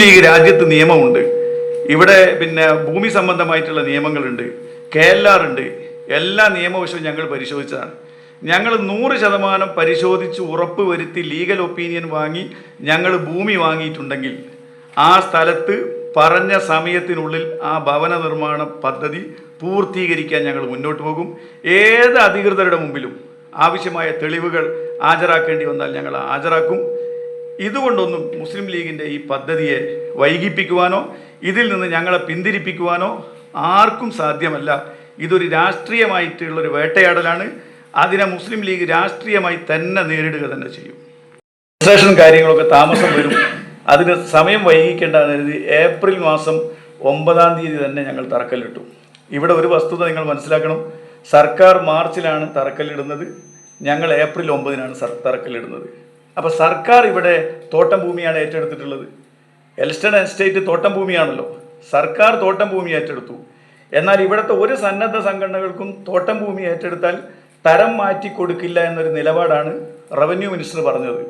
League രാജ്യത്ത് നിയമമുണ്ട്. ഇവിടെ പിന്നെ ഭൂമി സംബന്ധമായിട്ടുള്ള നിയമങ്ങളുണ്ട്. കെ എൽ ആർ ഉണ്ട് എല്ലാ നിയമവശവും ഞങ്ങൾ പരിശോധിച്ചതാണ്. ഞങ്ങൾ നൂറ് ശതമാനം പരിശോധിച്ച് ഉറപ്പ് വരുത്തി ലീഗൽ ഒപ്പീനിയൻ വാങ്ങി ഞങ്ങൾ ഭൂമി വാങ്ങിയിട്ടുണ്ടെങ്കിൽ ആ സ്ഥലത്ത് പറഞ്ഞ സമയത്തിനുള്ളിൽ ആ ഭവന നിർമ്മാണ പദ്ധതി പൂർത്തീകരിക്കാൻ ഞങ്ങൾ മുന്നോട്ട് പോകും. ഏത് അധികൃതരുടെ മുമ്പിലും ആവശ്യമായ തെളിവുകൾ ഹാജരാക്കേണ്ടി വന്നാൽ ഞങ്ങൾ ഹാജരാക്കും. ഇതുകൊണ്ടൊന്നും മുസ്ലിം ലീഗിന്റെ ഈ പദ്ധതിയെ വൈകിപ്പിക്കുവാനോ ഇതിൽ നിന്ന് ഞങ്ങളെ പിന്തിരിപ്പിക്കുവാനോ ആർക്കും സാധ്യമല്ല. ഇതൊരു രാഷ്ട്രീയമായിട്ടുള്ളൊരു വേട്ടയാടലാണ്. അതിനെ മുസ്ലിം ലീഗ് രാഷ്ട്രീയമായി തന്നെ നേരിടുക തന്നെ ചെയ്യും. രജിസ്ട്രേഷൻ കാര്യങ്ങളൊക്കെ താമസം വരും. അതിന് സമയം വൈകിക്കേണ്ടതെന്ന് കരുതി ഏപ്രിൽ മാസം ഒമ്പതാം തീയതി തന്നെ ഞങ്ങൾ തറക്കല്ലിട്ടു. ഇവിടെ ഒരു വസ്തുത നിങ്ങൾ മനസ്സിലാക്കണം. സർക്കാർ മാർച്ചിലാണ് തറക്കല്ലിടുന്നത്. ഞങ്ങൾ ഏപ്രിൽ ഒമ്പതിനാണ് തറക്കല്ലിടുന്നത്. അപ്പോൾ സർക്കാർ ഇവിടെ തോട്ടം ഭൂമിയാണ് ഏറ്റെടുത്തിട്ടുള്ളത്. എൽസ്റ്റൺ എസ്റ്റേറ്റ് തോട്ടം ഭൂമിയാണല്ലോ. സർക്കാർ തോട്ടം ഭൂമി ഏറ്റെടുത്തു. എന്നാൽ ഇവിടുത്തെ ഒരു സന്നദ്ധ സംഘടനകൾക്കും തോട്ടം ഭൂമി ഏറ്റെടുത്താൽ തരം മാറ്റി കൊടുക്കില്ല എന്നൊരു നിലപാടാണ് റവന്യൂ മിനിസ്റ്റർ പറഞ്ഞത്.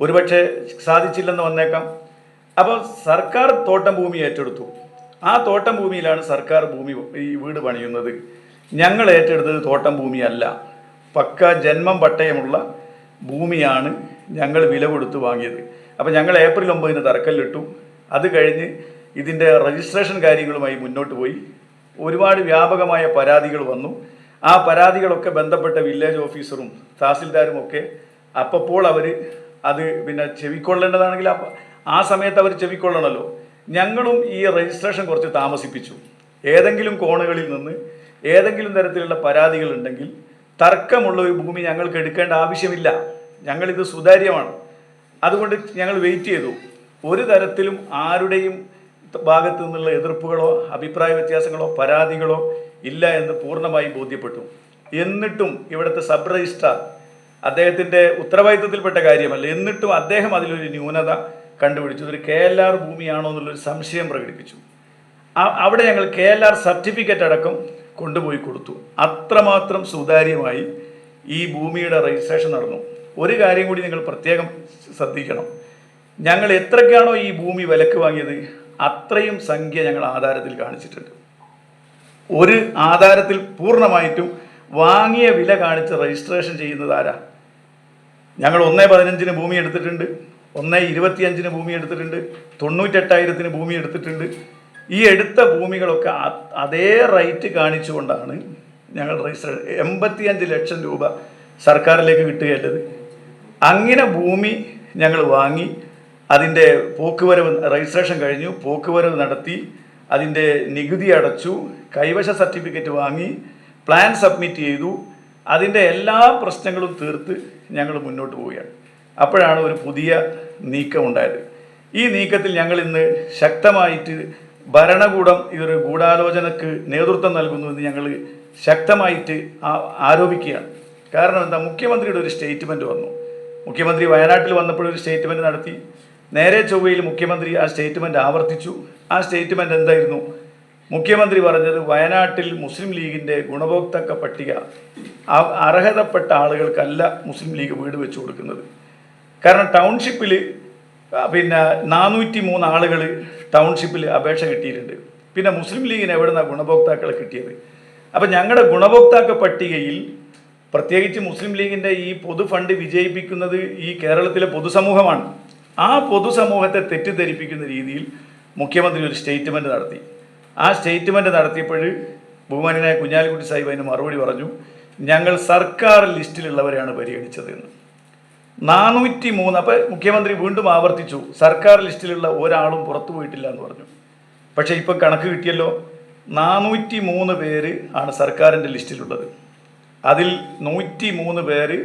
ഒരുപക്ഷെ സാധിച്ചില്ലെന്ന് വന്നേക്കാം. അപ്പോൾ സർക്കാർ തോട്ടം ഭൂമി ഏറ്റെടുത്തു. ആ തോട്ടം ഭൂമിയിലാണ് സർക്കാർ ഭൂമി ഈ വീട് പണിയുന്നത്. ഞങ്ങൾ ഏറ്റെടുത്തത് തോട്ടം ഭൂമിയല്ല. പക്ക ജന്മം പട്ടയമുള്ള ഭൂമിയാണ് ഞങ്ങൾ വില കൊടുത്ത് വാങ്ങിയത്. അപ്പോൾ ഞങ്ങൾ ഏപ്രിൽ ഒമ്പതിന് തറക്കല്ലിട്ടു. അത് കഴിഞ്ഞ് ഇതിന്റെ രജിസ്ട്രേഷൻ കാര്യങ്ങളുമായി മുന്നോട്ട് പോയി. ഒരുപാട് വ്യാപകമായ പരാതികൾ വന്നു. ആ പരാതികളൊക്കെ ബന്ധപ്പെട്ട വില്ലേജ് ഓഫീസറും തഹസിൽദാരും ഒക്കെ അപ്പോൾ അവർ അത് പിന്നെ ചെവിക്കൊള്ളേണ്ടതാണെങ്കിൽ ആ സമയത്ത് അവർ ചെവിക്കൊള്ളണമല്ലോ ഞങ്ങളും ഈ രജിസ്ട്രേഷൻ കുറച്ച് താമസിപ്പിച്ചു. ഏതെങ്കിലും കോണുകളിൽ നിന്ന് ഏതെങ്കിലും തരത്തിലുള്ള പരാതികൾ ഉണ്ടെങ്കിൽ തർക്കമുള്ള ഒരു ഭൂമി ഞങ്ങൾക്ക് എടുക്കേണ്ട ആവശ്യമില്ല. ഞങ്ങളിത് സുതാര്യമാണ്. അതുകൊണ്ട് ഞങ്ങൾ വെയിറ്റ് ചെയ്തു. ഒരു തരത്തിലും ആരുടെയും ഭാഗത്തു നിന്നുള്ള എതിർപ്പുകളോ അഭിപ്രായ വ്യത്യാസങ്ങളോ പരാതികളോ ഇല്ല എന്ന് പൂർണമായി ബോധ്യപ്പെട്ടു. എന്നിട്ടും ഇവിടുത്തെ സബ് രജിസ്ട്രാർ അദ്ദേഹത്തിന്റെ ഉത്തരവാദിത്തത്തിൽപ്പെട്ട കാര്യമല്ല. എന്നിട്ടും അദ്ദേഹം അതിലൊരു ന്യൂനത കണ്ടുപിടിച്ചു. ഒരു കെ എൽ ആർ ഭൂമിയാണോ എന്നുള്ളൊരു സംശയം പ്രകടിപ്പിച്ചു. അവിടെ ഞങ്ങൾ കെ എൽ ആർ സർട്ടിഫിക്കറ്റ് അടക്കം കൊണ്ടുപോയി കൊടുത്തു. അത്രമാത്രം സുതാര്യമായി ഈ ഭൂമിയുടെ രജിസ്ട്രേഷൻ നടന്നു. ഒരു കാര്യം കൂടി നിങ്ങൾ പ്രത്യേകം ശ്രദ്ധിക്കണം. ഞങ്ങൾ എത്രയ്ക്കാണോ ഈ ഭൂമി വിലക്ക് വാങ്ങിയത് അത്രയും സംഖ്യ ഞങ്ങൾ ആധാരത്തിൽ കാണിച്ചിട്ടുണ്ട്. ഒരു ആധാരത്തിൽ പൂർണമായിട്ടും വാങ്ങിയ വില കാണിച്ച് രജിസ്ട്രേഷൻ ചെയ്യുന്നത് ആരാ? ഞങ്ങൾ ഒന്നേ പതിനഞ്ചിന് ഭൂമി എടുത്തിട്ടുണ്ട് ഒന്നേ ഇരുപത്തിയഞ്ചിന് ഭൂമി എടുത്തിട്ടുണ്ട് തൊണ്ണൂറ്റെട്ടായിരത്തിന് ഭൂമി എടുത്തിട്ടുണ്ട്. ഈ എടുത്ത ഭൂമികളൊക്കെ അതേ റേറ്റ് കാണിച്ചുകൊണ്ടാണ് ഞങ്ങൾ രജിസ്റ്റർ എൺപത്തിയഞ്ച് ലക്ഷം രൂപ സർക്കാരിലേക്ക് കിട്ടുകയല്ലത്. അങ്ങനെ ഭൂമി ഞങ്ങൾ വാങ്ങി അതിന്റെ പോക്കുവരവ് രജിസ്ട്രേഷൻ കഴിഞ്ഞു പോക്കുവരവ് നടത്തി അതിന്റെ നികുതി അടച്ചു കൈവശ സർട്ടിഫിക്കറ്റ് വാങ്ങി പ്ലാൻ സബ്മിറ്റ് ചെയ്തു അതിന്റെ എല്ലാ പ്രശ്നങ്ങളും തീർത്ത് ഞങ്ങൾ മുന്നോട്ട് പോവുകയാണ്. അപ്പോഴാണ് ഒരു പുതിയ നീക്കം ഉണ്ടായത് ഈ നീക്കത്തിൽ ഞങ്ങൾ ഇന്ന് ശക്തമായിട്ട് ഭരണകൂടം ഇതൊരു ഗൂഢാലോചനക്ക് നേതൃത്വം നൽകുന്നു എന്ന് ഞങ്ങൾ ശക്തമായിട്ട് ആരോപിക്കുകയാണ്. കാരണം എന്താ മുഖ്യമന്ത്രിയുടെ ഒരു സ്റ്റേറ്റ്മെന്റ് വന്നു. മുഖ്യമന്ത്രി വയനാട്ടിൽ വന്നപ്പോൾ ഒരു സ്റ്റേറ്റ്മെന്റ് നടത്തി. നേരെ ചൊവ്വയിൽ മുഖ്യമന്ത്രി ആ സ്റ്റേറ്റ്മെന്റ് ആവർത്തിച്ചു. ആ സ്റ്റേറ്റ്മെന്റ് എന്തായിരുന്നു? മുഖ്യമന്ത്രി പറഞ്ഞത് വയനാട്ടിൽ മുസ്ലിം ലീഗിന്റെ ഗുണഭോക്താക്ക പട്ടിക അർഹതപ്പെട്ട ആളുകൾക്കല്ല മുസ്ലിം ലീഗ് വീട് വെച്ചു കൊടുക്കുന്നത്. കാരണം ടൗൺഷിപ്പിൽ പിന്നെ നാനൂറ്റി മൂന്ന് ആളുകൾ ടൗൺഷിപ്പിൽ അപേക്ഷ കിട്ടിയിട്ടുണ്ട്. പിന്നെ മുസ്ലിം ലീഗിന് എവിടെ നിന്നാണ് ഗുണഭോക്താക്കളെ കിട്ടിയത്? അപ്പം ഞങ്ങളുടെ ഗുണഭോക്താക്ക പട്ടികയിൽ പ്രത്യേകിച്ച് മുസ്ലിം ലീഗിന്റെ ഈ പൊതു ഫണ്ട് വിജയിപ്പിക്കുന്നത് ഈ കേരളത്തിലെ പൊതുസമൂഹമാണ്. ആ പൊതുസമൂഹത്തെ തെറ്റിദ്ധരിപ്പിക്കുന്ന രീതിയിൽ മുഖ്യമന്ത്രി ഒരു സ്റ്റേറ്റ്മെന്റ് നടത്തി. ആ സ്റ്റേറ്റ്മെന്റ് നടത്തിയപ്പോൾ ബഹുമാനായ കുഞ്ഞാലിക്കുട്ടി സാഹിബ് അതിന് മറുപടി പറഞ്ഞു ഞങ്ങൾ സർക്കാർ ലിസ്റ്റിലുള്ളവരെയാണ് പരിഗണിച്ചത് എന്ന് നാനൂറ്റി മൂന്ന് അപ്പം മുഖ്യമന്ത്രി വീണ്ടും ആവർത്തിച്ചു സർക്കാർ ലിസ്റ്റിലുള്ള ഒരാളും പുറത്തു പോയിട്ടില്ല എന്ന് പറഞ്ഞു. പക്ഷേ ഇപ്പം കണക്ക് കിട്ടിയല്ലോ നാനൂറ്റി മൂന്ന് പേര് ആണ് സർക്കാരിന്റെ ലിസ്റ്റിലുള്ളത്. അതിൽ നൂറ്റി മൂന്ന് പേര്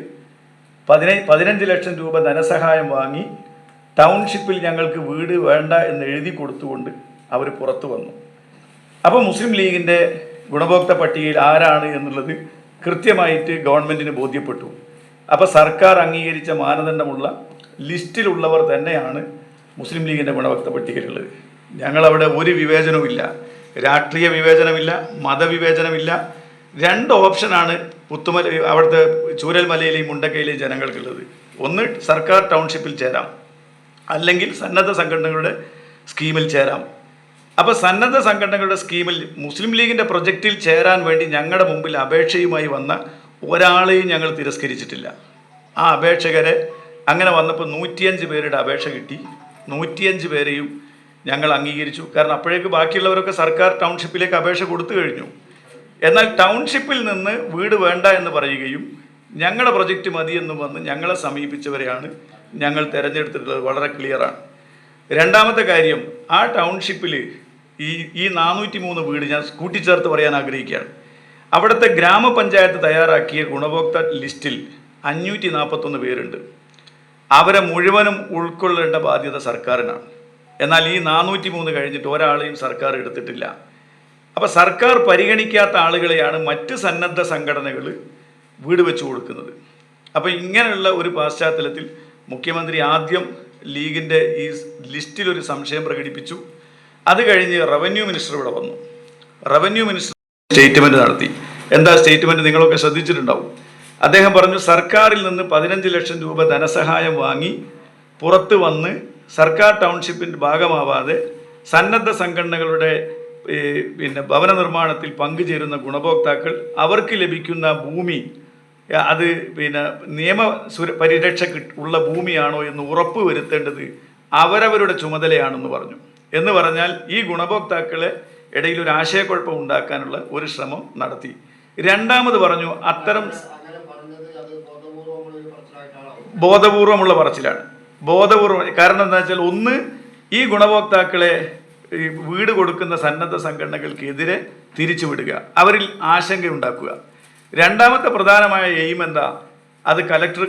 പതിനൈ പതിനഞ്ച് ലക്ഷം രൂപ ധനസഹായം വാങ്ങി ടൗൺഷിപ്പിൽ ഞങ്ങൾക്ക് വീട് വേണ്ട എന്ന് എഴുതി കൊടുത്തുകൊണ്ട് അവർ പുറത്തു വന്നു. അപ്പോൾ മുസ്ലിം ലീഗിന്റെ ഗുണഭോക്ത പട്ടികയിൽ ആരാണ് എന്നുള്ളത് കൃത്യമായിട്ട് ഗവൺമെന്റിന് ബോധ്യപ്പെട്ടു. അപ്പോൾ സർക്കാർ അംഗീകരിച്ച മാനദണ്ഡമുള്ള ലിസ്റ്റിലുള്ളവർ തന്നെയാണ് മുസ്ലിം ലീഗിന്റെ ഗുണഭോക്ത പട്ടികയിലുള്ളത്. ഞങ്ങളവിടെ ഒരു വിവേചനവുമില്ല. രാഷ്ട്രീയ വിവേചനമില്ല മതവിവേചനമില്ല രണ്ട് ഓപ്ഷനാണ് പുത്തുമല അവിടുത്തെ ചൂരൽമലയിലെയും മുണ്ടക്കയിലെയും ജനങ്ങൾക്കുള്ളത്. ഒന്ന് സർക്കാർ ടൗൺഷിപ്പിൽ ചേരാം. അല്ലെങ്കിൽ സന്നദ്ധ സംഘടനകളുടെ സ്കീമിൽ ചേരാം. അപ്പോൾ സന്നദ്ധ സംഘടനകളുടെ സ്കീമിൽ മുസ്ലിം ലീഗിന്റെ പ്രൊജക്റ്റിൽ ചേരാൻ വേണ്ടി ഞങ്ങളുടെ മുമ്പിൽ അപേക്ഷയുമായി വന്ന ഒരാളെയും ഞങ്ങൾ തിരസ്കരിച്ചിട്ടില്ല. ആ അപേക്ഷകരെ അങ്ങനെ വന്നപ്പോൾ നൂറ്റിയഞ്ച് പേരുടെ അപേക്ഷ കിട്ടി. നൂറ്റിയഞ്ച് പേരെയും ഞങ്ങൾ അംഗീകരിച്ചു. കാരണം അപ്പോഴേക്ക് ബാക്കിയുള്ളവരൊക്കെ സർക്കാർ ടൗൺഷിപ്പിലേക്ക് അപേക്ഷ കൊടുത്തു കഴിഞ്ഞു. എന്നാൽ ടൗൺഷിപ്പിൽ നിന്ന് വീട് വേണ്ട എന്ന് പറയുകയും ഞങ്ങളുടെ പ്രൊജക്റ്റ് മതി എന്ന് വന്ന് ഞങ്ങളെ സമീപിച്ചവരെയാണ് ഞങ്ങൾ തിരഞ്ഞെടുത്തിട്ടുള്ളത് വളരെ ക്ലിയറാണ് രണ്ടാമത്തെ കാര്യം ആ ടൗൺഷിപ്പിൽ ഈ ഈ നാനൂറ്റി മൂന്ന് വീട് ഞാൻ കൂട്ടിച്ചേർത്ത് പറയാൻ ആഗ്രഹിക്കുകയാണ്. അവിടുത്തെ ഗ്രാമപഞ്ചായത്ത് തയ്യാറാക്കിയ ഗുണഭോക്ത ലിസ്റ്റിൽ അഞ്ഞൂറ്റി നാൽപ്പത്തൊന്ന് പേരുണ്ട്. അവരെ മുഴുവനും ഉൾക്കൊള്ളേണ്ട ബാധ്യത സർക്കാരിനാണ്. എന്നാൽ ഈ നാനൂറ്റി മൂന്ന് കഴിഞ്ഞിട്ട് ഒരാളെയും സർക്കാർ എടുത്തിട്ടില്ല. അപ്പോൾ സർക്കാർ പരിഗണിക്കാത്ത ആളുകളെയാണ് മറ്റ് സന്നദ്ധ സംഘടനകൾ വീട് വെച്ചു കൊടുക്കുന്നത്. അപ്പോൾ ഇങ്ങനെയുള്ള ഒരു പശ്ചാത്തലത്തിൽ മുഖ്യമന്ത്രി ആദ്യം ലീഗിന്റെ ഈ ലിസ്റ്റിൽ ഒരു സംശയം പ്രകടിപ്പിച്ചു. അത് കഴിഞ്ഞ് റവന്യൂ മിനിസ്റ്റർ ഇവിടെ വന്നു. റവന്യൂ മിനിസ്റ്റർ സ്റ്റേറ്റ്മെന്റ് നടത്തി. എന്താ സ്റ്റേറ്റ്മെന്റ് നിങ്ങളൊക്കെ ശ്രദ്ധിച്ചിട്ടുണ്ടാവും. അദ്ദേഹം പറഞ്ഞു സർക്കാരിൽ നിന്ന് പതിനഞ്ച് ലക്ഷം രൂപ ധനസഹായം വാങ്ങി പുറത്ത് വന്ന് സർക്കാർ ടൗൺഷിപ്പിന്റെ ഭാഗമാവാതെ സന്നദ്ധ സംഘടനകളുടെ പിന്നെ ഭവന നിർമ്മാണത്തിൽ പങ്കുചേരുന്ന ഗുണഭോക്താക്കൾ അവർക്ക് ലഭിക്കുന്ന ഭൂമി അത് പിന്നെ നിയമ സുര പരിരക്ഷ ഉള്ള ഭൂമിയാണോ എന്ന് ഉറപ്പ് വരുത്തേണ്ടത് അവരവരുടെ ചുമതലയാണെന്ന് പറഞ്ഞു. എന്ന് പറഞ്ഞാൽ ഈ ഗുണഭോക്താക്കളെ ഇടയിൽ ഒരു ആശയക്കുഴപ്പം ഉണ്ടാക്കാനുള്ള ഒരു ശ്രമം നടത്തി. രണ്ടാമത് പറഞ്ഞു അത്തരം ബോധപൂർവമുള്ള പറച്ചിലാണ്. ബോധപൂർവം കാരണം എന്താ വെച്ചാൽ ഒന്ന് ഈ ഗുണഭോക്താക്കളെ ഈ വീട് കൊടുക്കുന്ന സന്നദ്ധ സംഘടനകൾക്കെതിരെ തിരിച്ചുവിടുക. അവരിൽ ആശങ്ക ഉണ്ടാക്കുക രണ്ടാമത്തെ പ്രധാനമായ എയിം എന്താ? അത് കലക്ടർ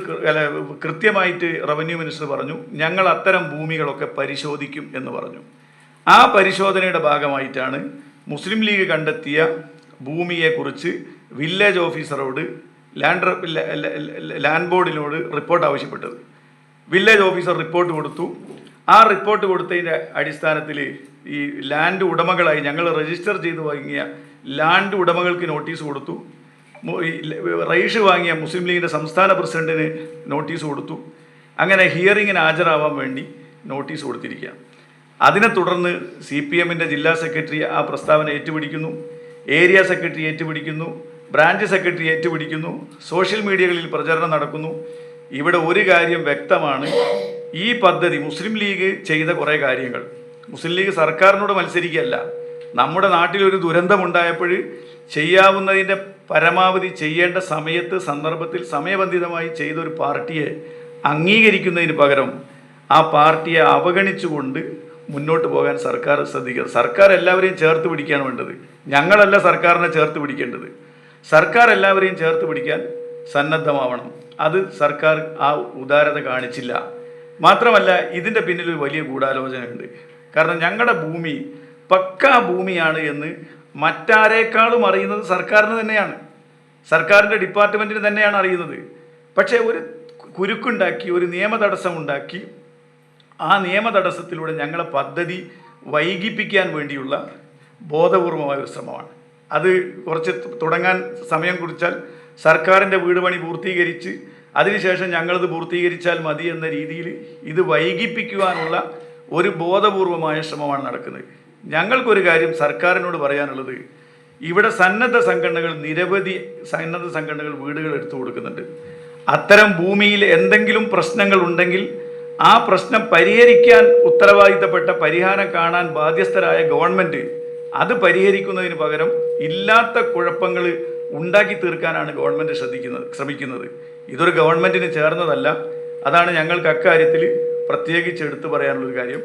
കൃത്യമായിട്ട് റവന്യൂ മിനിസ്റ്റർ പറഞ്ഞു ഞങ്ങൾ അത്തരം ഭൂമികളൊക്കെ പരിശോധിക്കും എന്ന് പറഞ്ഞു. ആ പരിശോധനയുടെ ഭാഗമായിട്ടാണ് മുസ്ലിം ലീഗ് കണ്ടെത്തിയ ഭൂമിയെക്കുറിച്ച് വില്ലേജ് ഓഫീസറോട് ലാൻഡ് ലാൻഡ് ബോർഡിനോട് റിപ്പോർട്ട് ആവശ്യപ്പെട്ടത്. വില്ലേജ് ഓഫീസർ റിപ്പോർട്ട് കൊടുത്തു. ആ റിപ്പോർട്ട് കൊടുത്തതിന്റെ അടിസ്ഥാനത്തിൽ ഈ ലാൻഡ് ഉടമകളായി ഞങ്ങൾ രജിസ്റ്റർ ചെയ്ത് വാങ്ങിയ ലാൻഡ് ഉടമകൾക്ക് നോട്ടീസ് കൊടുത്തു. റൈഷ് വാങ്ങിയ മുസ്ലിം ലീഗിന്റെ സംസ്ഥാന പ്രസിഡന്റിന് നോട്ടീസ് കൊടുത്തു. അങ്ങനെ ഹിയറിങ്ങിന് ഹാജരാവാൻ വേണ്ടി നോട്ടീസ് കൊടുത്തിരിക്കുകയാണ് അതിനെ തുടർന്ന് സി പി എമ്മിന്റെ ജില്ലാ സെക്രട്ടറി ആ പ്രസ്താവന ഏറ്റുപിടിക്കുന്നു. ഏരിയ സെക്രട്ടറി ഏറ്റുപിടിക്കുന്നു. ബ്രാഞ്ച് സെക്രട്ടറി ഏറ്റുപിടിക്കുന്നു. സോഷ്യൽ മീഡിയകളിൽ പ്രചരണം നടക്കുന്നു. ഇവിടെ ഒരു കാര്യം വ്യക്തമാണ്. ഈ പദ്ധതി മുസ്ലിം ലീഗ് ചെയ്ത കുറേ കാര്യങ്ങൾ. മുസ്ലിം ലീഗ് സർക്കാരിനോട് മത്സരിക്കുകയല്ല. നമ്മുടെ നാട്ടിലൊരു ദുരന്തമുണ്ടായപ്പോൾ ചെയ്യാവുന്നതിന്റെ പരമാവധി ചെയ്യേണ്ട സമയത്ത് സന്ദർഭത്തിൽ സമയബന്ധിതമായി ചെയ്തൊരു പാർട്ടിയെ അംഗീകരിക്കുന്നതിന് പകരം ആ പാർട്ടിയെ അവഗണിച്ചുകൊണ്ട് മുന്നോട്ട് പോകാൻ സർക്കാർ ശ്രദ്ധിക്കുക സർക്കാർ എല്ലാവരെയും ചേർത്ത് പിടിക്കുകയാണ് വേണ്ടത്. ഞങ്ങളല്ല സർക്കാരിനെ ചേർത്ത് പിടിക്കേണ്ടത്. സർക്കാർ എല്ലാവരെയും ചേർത്ത് പിടിക്കാൻ സന്നദ്ധമാവണം. അത് സർക്കാർ ആ ഉദാരത കാണിച്ചില്ല. മാത്രമല്ല ഇതിന്റെ പിന്നിൽ ഒരു വലിയ ഗൂഢാലോചനയുണ്ട്. കാരണം ഞങ്ങളുടെ ഭൂമി പക്കാ ഭൂമിയാണ് എന്ന് മറ്റാരേക്കാളും അറിയുന്നത് സർക്കാരിന് തന്നെയാണ്. സർക്കാരിന്റെ ഡിപ്പാർട്ട്മെന്റിന് തന്നെയാണ് അറിയുന്നത്. പക്ഷേ ഒരു കുരുക്കുണ്ടാക്കി ഒരു നിയമ തടസ്സമുണ്ടാക്കി ആ നിയമ തടസ്സത്തിലൂടെ ഞങ്ങളെ പദ്ധതി വൈകിപ്പിക്കാൻ വേണ്ടിയുള്ള ബോധപൂർവമായ ഒരു ശ്രമമാണ്. അത് കുറച്ച് തുടങ്ങാൻ സമയം കുറിച്ചാൽ സർക്കാരിന്റെ വീട് പണി പൂർത്തീകരിച്ച് അതിനുശേഷം ഞങ്ങളത് പൂർത്തീകരിച്ചാൽ മതി എന്ന രീതിയിൽ ഇത് വൈകിപ്പിക്കുവാനുള്ള ഒരു ബോധപൂർവമായ ശ്രമമാണ് നടക്കുന്നത്. ഞങ്ങൾക്കൊരു കാര്യം സർക്കാരിനോട് പറയാനുള്ളത്. ഇവിടെ സന്നദ്ധ സംഘടനകൾ നിരവധി സന്നദ്ധ സംഘടനകൾ വീടുകൾ എടുത്തു കൊടുക്കുന്നുണ്ട്. അത്തരം ഭൂമിയിൽ എന്തെങ്കിലും പ്രശ്നങ്ങൾ ഉണ്ടെങ്കിൽ ആ പ്രശ്നം പരിഹരിക്കാൻ ഉത്തരവാദിത്തപ്പെട്ട പരിഹാരം കാണാൻ ബാധ്യസ്ഥരായ ഗവൺമെന്റ് അത് പരിഹരിക്കുന്നതിന് പകരം ഇല്ലാത്ത കുഴപ്പങ്ങൾ ഉണ്ടാക്കി തീർക്കാനാണ് ഗവൺമെന്റ് ശ്രദ്ധിക്കുന്നത് ശ്രമിക്കുന്നത്. ഇതൊരു ഗവൺമെന്റിന് ചേർന്നതല്ല. അതാണ് ഞങ്ങൾക്ക് അക്കാര്യത്തിൽ പ്രത്യേകിച്ച് എടുത്തു പറയാനുള്ളൊരു കാര്യം.